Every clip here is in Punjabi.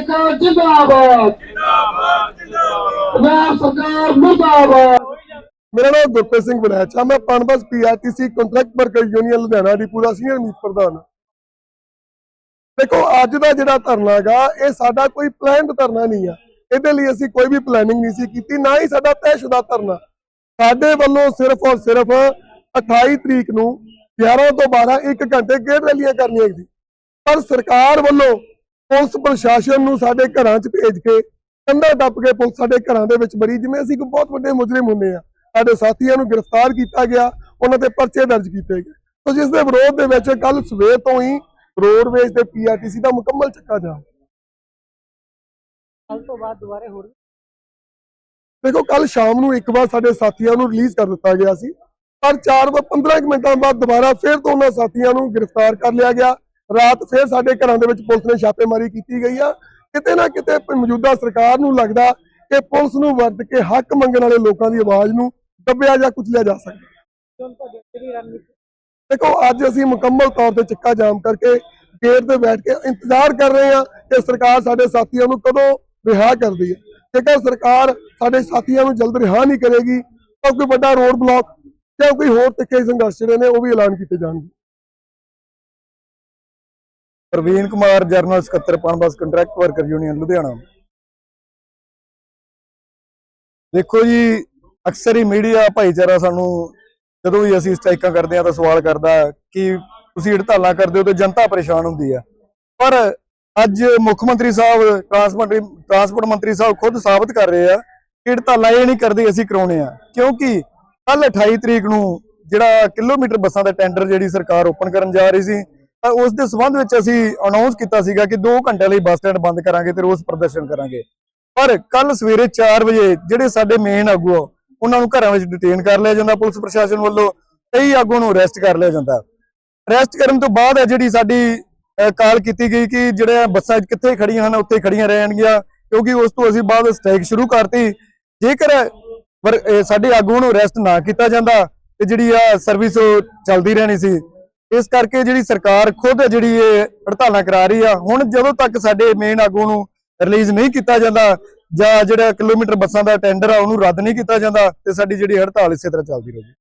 ਏਕਾ ਜਿੰਦਾਬਾਦ। ਪੰਜਾਬ ਸਰਕਾਰ ਮੁਰਦਾਬਾਦ। ਮੇਰਾ ਨਾਮ ਗੁਰਪ੍ਰੀਤ ਸਿੰਘ ਬਲੈਚ ਆ ਮੈਂ PUNBUS PRTC contract worker union Ludhiana ਦੀ ਪੂਰਾ ਸੀਨੀਅਰ ਮੀਤ ਪ੍ਰਧਾਨ। ਦੇਖੋ, ਅੱਜ ਦਾ ਜਿਹੜਾ ਧਰਨਾ ਹੈਗਾ, ਇਹ ਸਾਡਾ ਕੋਈ ਪਲਾਨਡ ਧਰਨਾ ਨਹੀਂ ਆ। ਇਹਦੇ ਲਈ ਅਸੀਂ ਕੋਈ ਵੀ ਪਲੈਨਿੰਗ ਨਹੀਂ ਸੀ ਕੀਤੀ, ਨਾ ਹੀ ਸਾਡਾ ਤੈਅਸ਼ੁਦਾ ਧਰਨਾ। ਸਾਡੇ ਵੱਲੋਂ ਸਿਰਫ ਔਰ ਸਿਰਫ 28 ਤਰੀਕ ਨੂੰ 11 ਤੋਂ 12 ਇੱਕ ਘੰਟੇ ਗੇੜ ਰੈਲੀਆਂ ਕਰਨੀਆਂ ਸੀ। ਪਰ ਸਰਕਾਰ ਵੱਲੋਂ ਪੁਲਿਸ ਪ੍ਰਸ਼ਾਸਨ ਨੂੰ ਸਾਡੇ ਘਰਾਂ 'ਚ ਭੇਜ ਕੇ ਕੰਧਾ ਟੱਪ ਕੇ ਪੁਲਿਸ ਸਾਡੇ ਘਰਾਂ ਦੇ ਵਿੱਚ ਬੜੀ ਜਿਵੇਂ ਅਸੀਂ ਕੋਈ ਬਹੁਤ ਵੱਡੇ ਮੁਜਰਮ ਹੁੰਦੇ ਆ ਸਾਡੇ ਸਾਥੀਆਂ ਨੂੰ ਗ੍ਰਿਫਤਾਰ ਕੀਤਾ ਗਿਆ ਉਹਨਾਂ ਤੇ ਪਰਚੇ ਦਰਜ ਕੀਤੇ ਗਏ। ਸੋ ਜਿਸ ਦੇ ਵਿਰੋਧ ਦੇ ਵਿੱਚ ਕੱਲ ਸਵੇਰ ਤੋਂ ਹੀ ਰੋਡਵੇਜ਼ ਤੇ ਪੀਆਰਟੀਸੀ ਦਾ ਮੁਕੰਮਲ ਚੱਕਾ ਜਾਮ ਕੱਲ ਤੋਂ ਬਾਅਦ ਦੁਬਾਰੇ ਹੋ ਰਹੀ ਦੇਖੋ ਕੱਲ ਸ਼ਾਮ ਨੂੰ ਇੱਕ ਵਾਰ ਸਾਡੇ ਸਾਥੀਆਂ ਨੂੰ ਰਿਲੀਜ਼ ਕਰ ਦਿੱਤਾ ਗਿਆ ਸੀ। ਪਰ 4 ਤੋਂ 15 ਕੁ ਮਿੰਟਾਂ ਬਾਅਦ ਦੁਬਾਰਾ ਫਿਰ ਤੋਂ ਉਹਨਾਂ ਸਾਥੀਆਂ ਨੂੰ ਗ੍ਰਿਫਤਾਰ ਕਰ ਲਿਆ ਗਿਆ। ਰਾਤ ਫਿਰ ਸਾਡੇ ਘਰਾਂ ਦੇ ਵਿੱਚ ਪੁਲਿਸ ਨੇ ਛਾਪੇਮਾਰੀ ਕੀਤੀ ਗਈ ਆ। ਕਿਤੇ ਨਾ ਕਿਤੇ ਮੌਜੂਦਾ ਸਰਕਾਰ ਨੂੰ ਲੱਗਦਾ ਕਿ ਪੁਲਿਸ ਨੂੰ ਵਰਤ ਕੇ ਹੱਕ ਮੰਗਣ ਵਾਲੇ ਲੋਕਾਂ ਦੀ ਆਵਾਜ਼ ਨੂੰ ਦੱਬਿਆ ਜਾਂ ਕੁਚਲਿਆ ਜਾ ਸਕਦਾ। ਦੇਖੋ ਅੱਜ ਅਸੀਂ ਮੁਕੰਮਲ ਤੌਰ ਤੇ ਚੱਕਾ ਜਾਮ ਕਰਕੇ ਗੇਟ ਤੇ ਬੈਠ ਕੇ ਇੰਤਜ਼ਾਰ ਕਰ ਰਹੇ ਹਾਂ ਕਿ ਸਰਕਾਰ ਸਾਡੇ ਸਾਥੀਆਂ ਨੂੰ ਕਦੋਂ ਰਿਹਾ ਕਰਦੀ ਹੈ। ਜੇਕਰ ਸਰਕਾਰ ਸਾਡੇ ਸਾਥੀਆਂ ਨੂੰ ਜਲਦ ਰਿਹਾ ਨਹੀਂ ਕਰੇਗੀ ਤਾਂ ਕੋਈ ਵੱਡਾ ਰੋਡ ਬਲਾਕ ਜਾਂ ਕੋਈ ਹੋਰ ਤਿੱਖੇ ਸੰਘਰਸ਼ ਜਿਹੜੇ ਨੇ ਉਹ ਵੀ ਐਲਾਨ ਕੀਤੇ ਜਾਣਗੇ। ਪ੍ਰਵੀਨ ਕੁਮਾਰ, ਜਰਨਲ ਸਕੱਤਰ PUNBUS contract worker union, Ludhiana. ਦੇਖੋ ਜੀ, ਅਕਸਰ ਹੀ ਮੀਡੀਆ ਭਾਈਚਾਰਾ ਸਾਨੂੰ ਜਦੋਂ ਵੀ ਅਸੀਂ ਸਟ੍ਰਾਈਕਾਂ ਕਰਦੇ ਆ ਤਾਂ ਸਵਾਲ ਕਰਦਾ ਕਿ ਤੁਸੀਂ ਹੜਤਾਲਾਂ ਕਰਦੇ ਹੋ ਤੇ ਜਨਤਾ ਪਰੇਸ਼ਾਨ ਹੁੰਦੀ ਹੈ। ਪਰ ਅੱਜ ਮੁੱਖ ਮੰਤਰੀ ਸਾਹਿਬ ਟਰਾਂਸਪੋਰਟ ਟਰਾਂਸਪੋਰਟ ਮੰਤਰੀ ਸਾਹਿਬ ਖੁਦ ਸਾਬਤ ਕਰ ਰਹੇ ਆ ਕਿ ਹੜਤਾਲਾਂ ਇਹ ਨਹੀਂ ਕਰਦੇ ਅਸੀਂ ਕਰਾਉਣੇ ਆ। ਕਿਉਂਕਿ ਕੱਲ 28 ਤਰੀਕ ਨੂੰ ਜਿਹੜਾ ਕਿਲੋਮੀਟਰ ਬੱਸਾਂ ਦਾ ਟੈਂਡਰ ਜਿਹੜੀ ਸਰਕਾਰ ਓਪਨ ਕਰਨ ਜਾ ਰਹੀ ਸੀ ਉਸ ਦੇ ਸਬੰਧ ਵਿੱਚ ਅਸੀਂ ਅਨਾਉਂਸ ਕੀਤਾ ਸੀਗਾ ਕਿ 2 ਘੰਟੇ ਲਈ ਬੱਸ ਸਟੈਂਡ ਬੰਦ ਕਰਾਂਗੇ ਤੇ ਰੋਸ ਪ੍ਰਦਰਸ਼ਨ ਕਰਾਂਗੇ। ਪਰ ਕੱਲ ਸਵੇਰੇ 4 ਵਜੇ ਜਿਹੜੇ ਸਾਡੇ ਮੇਨ ਆਗੂ ਆ, ਉਹਨਾਂ ਨੂੰ ਘਰਾਂ ਵਿੱਚ ਡਿਟੇਨ ਕਰ ਲਿਆ ਜਾਂਦਾ ਪੁਲਿਸ ਪ੍ਰਸ਼ਾਸਨ ਵੱਲੋਂ ਕਈ ਆਗੂਆਂ ਨੂੰ ਅਰੈਸਟ ਕਰ ਲਿਆ ਜਾਂਦਾ। ਅਰੈਸਟ ਕਰਨ ਤੋਂ ਬਾਅਦ ਹੈ ਜਿਹੜੀ ਸਾਡੀ ਅਹ, ਕਾਲ ਕੀਤੀ ਗਈ ਕਿ ਜਿਹੜੇ ਬੱਸਾਂ ਕਿੱਥੇ ਖੜੀਆਂ ਹਨ ਉੱਥੇ ਖੜੀਆਂ ਰਹਿਣਗੀਆਂ ਕਿਉਂਕਿ ਉਸ ਤੋਂ ਅਸੀਂ ਬਾਅਦ ਸਟ੍ਰਾਈਕ ਸ਼ੁਰੂ ਕਰਤੀ। ਜੇਕਰ ਵਰ- ਸਾਡੇ ਆਗੂਆਂ ਨੂੰ ਅਰੈਸਟ ਨਾ ਕੀਤਾ ਜਾਂਦਾ ਤੇ ਜਿਹੜੀ ਆ ਸਰਵਿਸ ਚੱਲਦੀ ਰਹਿਣੀ ਸੀ ਇਸ ਕਰਕੇ ਜਿਹੜੀ ਸਰਕਾਰ ਖੁਦ ਜਿਹੜੀ ਇਹ ਹੜਤਾਲਾਂ ਕਰਾ ਰਹੀ ਆ, ਹੁਣ ਜਦੋਂ ਤੱਕ ਸਾਡੇ ਮੇਨ ਆਗੂ ਨੂੰ ਰਿਲੀਜ਼ ਨਹੀਂ ਕੀਤਾ ਜਾਂਦਾ ਜਾਂ ਜਿਹੜਾ ਕਿਲੋਮੀਟਰ ਬੱਸਾਂ ਦਾ ਟੈਂਡਰ ਆ, ਉਹਨੂੰ ਰੱਦ ਨਹੀਂ ਕੀਤਾ ਜਾਂਦਾ ਤੇ ਸਾਡੀ ਜਿਹੜੀ ਹੜਤਾਲ ਇਸੇ ਤਰ੍ਹਾਂ ਚੱਲਦੀ ਰਹੇਗੀ।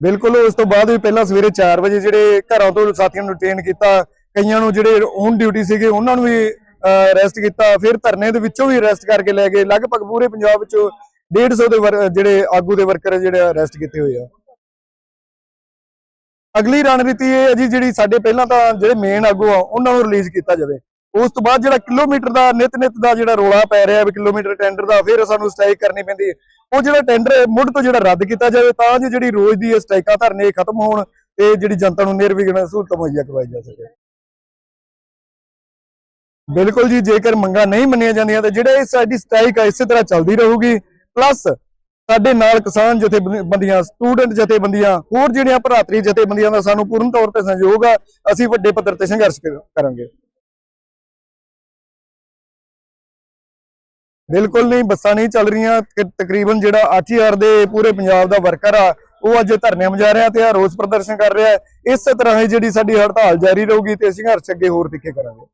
ਬਿਲਕੁਲ ਉਸ ਤੋਂ ਬਾਅਦ ਵੀ ਪਹਿਲਾਂ ਸਵੇਰੇ 4 ਵਜੇ ਜਿਹੜੇ ਘਰਾਂ ਤੋਂ ਸਾਥੀਆਂ ਨੂੰ ਟ੍ਰੇਨ ਕੀਤਾ, ਕਈਆਂ ਨੂੰ ਜਿਹੜੇ ਔਨ ਡਿਊਟੀ ਸੀਗੇ, ਉਹਨਾਂ ਨੂੰ ਵੀ ਅਰੈਸਟ ਕੀਤਾ, ਫਿਰ ਧਰਨੇ ਦੇ ਵਿੱਚੋਂ ਵੀ ਅਰੈਸਟ ਕਰਕੇ ਲੈ ਗਏ। ਲਗਭਗ ਪੂਰੇ ਪੰਜਾਬ ਵਿੱਚੋਂ 150 ਦੇ ਵਰ- ਜਿਹੜੇ ਆਗੂ ਦੇ ਵਰਕਰ ਜਿਹੜੇ ਅਰੈਸਟ ਕੀਤੇ ਹੋਏ ਆ। ਅਗਲੀ ਰਣਨੀਤੀ ਇਹ ਹੈ ਜੀ, ਜਿਹੜੀ ਸਾਡੇ ਪਹਿਲਾਂ ਤਾਂ ਜਿਹੜੇ ਮੇਨ ਆਗੂ ਆ, ਉਹਨਾਂ ਨੂੰ ਰਿਲੀਜ਼ ਕੀਤਾ ਜਾਵੇ। ਉਸ ਤੋਂ ਬਾਅਦ ਜਿਹੜਾ ਕਿਲੋਮੀਟਰ ਦਾ, ਨਿਤ ਨਿਤ ਦਾ ਜਿਹੜਾ ਰੋਲਾ ਪੈ ਰਿਹਾ ਵੀ ਕਿਲੋਮੀਟਰ ਟੈਂਡਰ ਦਾ, ਫਿਰ ਸਾਨੂੰ ਸਟ੍ਰਾਈਕ ਕਰਨੀ ਪੈਂਦੀ ਹੈ। ਉਹ ਜਿਹੜਾ ਟੈਂਡਰ ਮੁੱਢ ਤੋਂ ਜਿਹੜਾ ਰੱਦ ਕੀਤਾ ਜਾਵੇ, ਤਾਂ ਜੋ ਜਿਹੜੀ ਰੋਜ਼ ਦੀ ਇਹ ਸਟ੍ਰਾਈਕਾਂ ਧਰਨੇ ਖਤਮ ਹੋਣ ਤੇ ਜਿਹੜੀ ਜਨਤਾ ਨੂੰ ਨਿਰਵਿਘਨ ਸਹੂਲਤ ਮੁਹੱਈਆ ਕਰਵਾਈ ਜਾ ਸਕੇ। ਬਿਲਕੁਲ ਜੀ, ਜੇਕਰ ਮੰਗਾਂ ਨਹੀਂ ਮੰਨੀਆਂ ਜਾਂਦੀਆਂ, ਤਾਂ ਜਿਹੜਾ ਇਹ ਸਾਡੀ ਸਟ੍ਰਾਈਕ ਆ, ਇਸੇ ਤਰ੍ਹਾਂ ਚੱਲਦੀ ਰਹੂਗੀ। ਪਲੱਸ ਸਾਡੇ ਨਾਲ ਕਿਸਾਨ ਜਥੇਬੰਦੀਆਂ, ਸਟੂਡੈਂਟ ਜਥੇਬੰਦੀਆਂ, ਹੋਰ ਜਿਹੜੀਆਂ ਭਰਾਤਰੀ ਜਥੇਬੰਦੀਆਂ ਦਾ ਸਾਨੂੰ ਪੂਰਨ ਤੌਰ ਤੇ ਸਹਿਯੋਗ ਆ, ਅਸੀਂ ਵੱਡੇ ਪੱਧਰ ਤੇ ਸੰਘਰਸ਼ ਕਰਾਂਗੇ ਬਿਲਕੁਲ ਨਹੀਂ, ਬੱਸਾਂ ਨਹੀਂ ਚੱਲ ਰਹੀਆਂ ਤਕਰੀਬਨ ਜਿਹੜਾ 8000 ਦੇ ਪੂਰੇ ਪੰਜਾਬ ਦਾ ਵਰਕਰ ਆ, ਉਹ ਅੱਜ ਧਰਨਿਆਂ ਮਜਾ ਰਿਹਾ ਤੇ ਆ ਰੋਸ ਪ੍ਰਦਰਸ਼ਨ ਕਰ ਰਿਹਾ ਹੈ। ਇਸੇ ਤਰ੍ਹਾਂ ਹੀ ਜਿਹੜੀ ਸਾਡੀ ਹੜਤਾਲ ਜਾਰੀ ਰਹੂਗੀ ਤੇ ਸੰਘਰਸ਼ ਅੱਗੇ ਹੋਰ ਤਿੱਖੇ ਕਰਾਂਗੇ